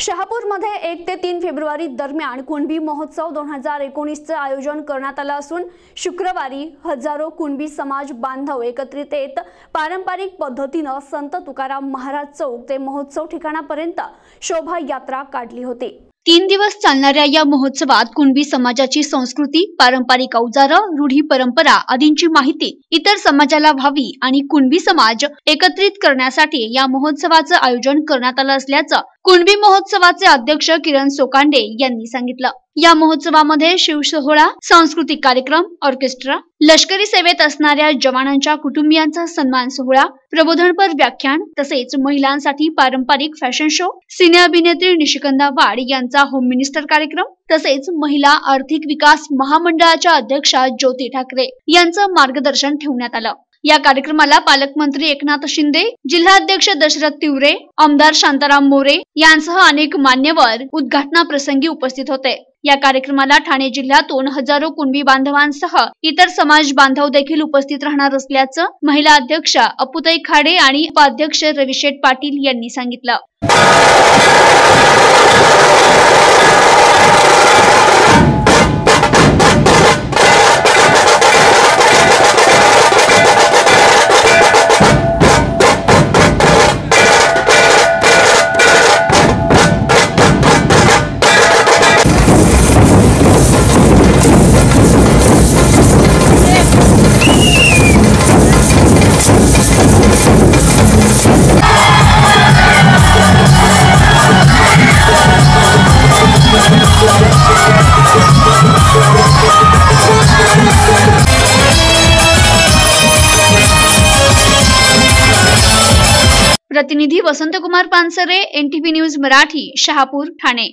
शहापूरमध्ये एक ते तीन फेब्रुवारी दरम्यान कुणबी महोत्सव दोन हजार एकोणीसचं आयोजन करण्यात आलं असून शुक्रवारी हजारो कुणबी समाज बांधव एकत्रित येत पारंपरिक पद्धतीनं संत तुकाराम महाराज चौक ते महोत्सव ठिकाणापर्यंत शोभायात्रा काढली होती. तीन दिवस चालणाऱ्या या महोत्सवात कुणबी समाजाची संस्कृती पारंपरिक अवजारं रूढी परंपरा आदींची माहिती इतर समाजाला व्हावी आणि कुणबी समाज एकत्रित करण्यासाठी या महोत्सवाचं आयोजन करण्यात आलं असल्याचं कुणबी महोत्सवाचे अध्यक्ष किरण सोकांडे यांनी सांगितलं. या महोत्सवामध्ये शिवसोहळा सांस्कृतिक कार्यक्रम ऑर्केस्ट्रा लष्करी सेवेत असणाऱ्या जवानांच्या कुटुंबियांचा सन्मान सोहळा प्रबोधनपर व्याख्यान तसेच महिलांसाठी पारंपरिक फॅशन शो सिने अभिनेत्री निशिकंदा वाड यांचा होम मिनिस्टर कार्यक्रम तसेच महिला आर्थिक विकास महामंडळाच्या अध्यक्षा ज्योती ठाकरे यांचं मार्गदर्शन ठेवण्यात आलं. या कार्यक्रमाला पालकमंत्री एकनाथ शिंदे जिल्हाध्यक्ष दशरथ तिवरे आमदार शांताराम मोरे यांसह अनेक मान्यवर उद्घाटनाप्रसंगी उपस्थित होते. या कार्यक्रमाला ठाणे जिल्ह्यातून हजारो कुणबी बांधवांसह इतर समाज बांधव देखील उपस्थित राहणार असल्याचं महिला अध्यक्ष अपुताई खाडे आणि उपाध्यक्ष रविशेठ पाटील यांनी सांगितलं. प्रतिनिधी वसंतकुमार पानसरे एनटीव्ही न्यूज मराठी शहापूर ठाणे.